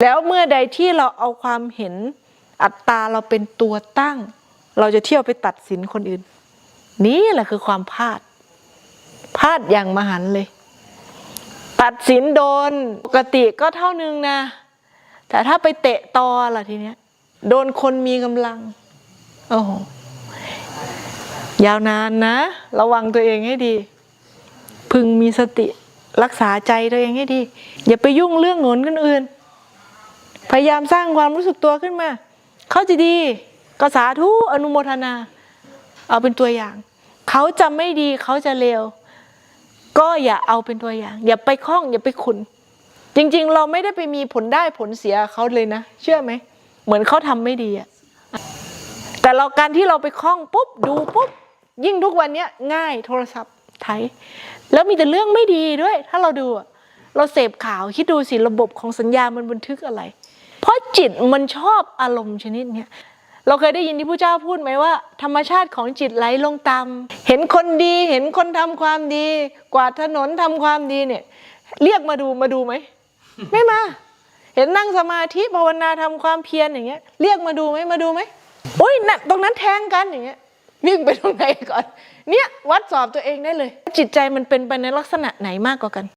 แล้วเมื่อใดที่เราเอาความเห็นอัตตาเราเป็นตัวตั้ง เราจะเที่ยวไปตัดสินคนอื่น นี่แหละคือความพลาดพลาดอย่างมหันเลย ตัดสินโดนปกติก็เท่านึงนะ แต่ถ้าไปเตะตอล่ะทีเนี้ย โดนคนมีกำลัง โอ้โหยาวนานนะ ระวังตัวเองให้ดี พึงมีสติรักษาใจตัวเองให้ดี อย่าไปยุ่งเรื่องโหนคนอื่น พยายามสร้างความรู้สึกตัวขึ้นมา เขาจะดีก็สาธุอนุโมทนา เอาเป็นตัวอย่าง เขาจะไม่ดีเขาจะเลวก็อย่าเอาเป็นตัวอย่าง อย่าไปคล้องอย่าไปขุน จริงๆ เราไม่ได้ไปมีผลได้ผลเสียเขาเลยนะ เชื่อไหม เหมือนเขาทำไม่ดีอะแต่เราการที่เราไปคล้องปุ๊บดูปุ๊บยิ่งทุกวันเนี้ยง่ายโทรศัพท์ไถแล้วมีแต่เรื่องไม่ดีด้วย ถ้าเราดูอะ เราเสพข่าวคิดดูสิระบบของสัญญามันบันทึกอะไร เพราะจิตมันชอบอารมณ์ชนิดเนี้ยเราเคยได้ยินที่พระเจ้าพูดไหมว่า ธรรมชาติของจิตไหลลงตามเห็นคนดีเห็นคนทำความดี กวาดถนนทำความดีเนี่ย เรียกมาดูมาดูไหมไม่มา เห็นนั่งสมาธิภาวนาทำความเพียรอย่างเงี้ย เรียกมาดูไหมมาดูไหมโอ้ยน่ะตรงนั้นแทงกันอย่างเงี้ยวิ่งไปตรงไหนก่อน เนี่ยวัดสอบตัวเองได้เลย จิตใจมันเป็นไปในลักษณะไหนมากกว่ากัน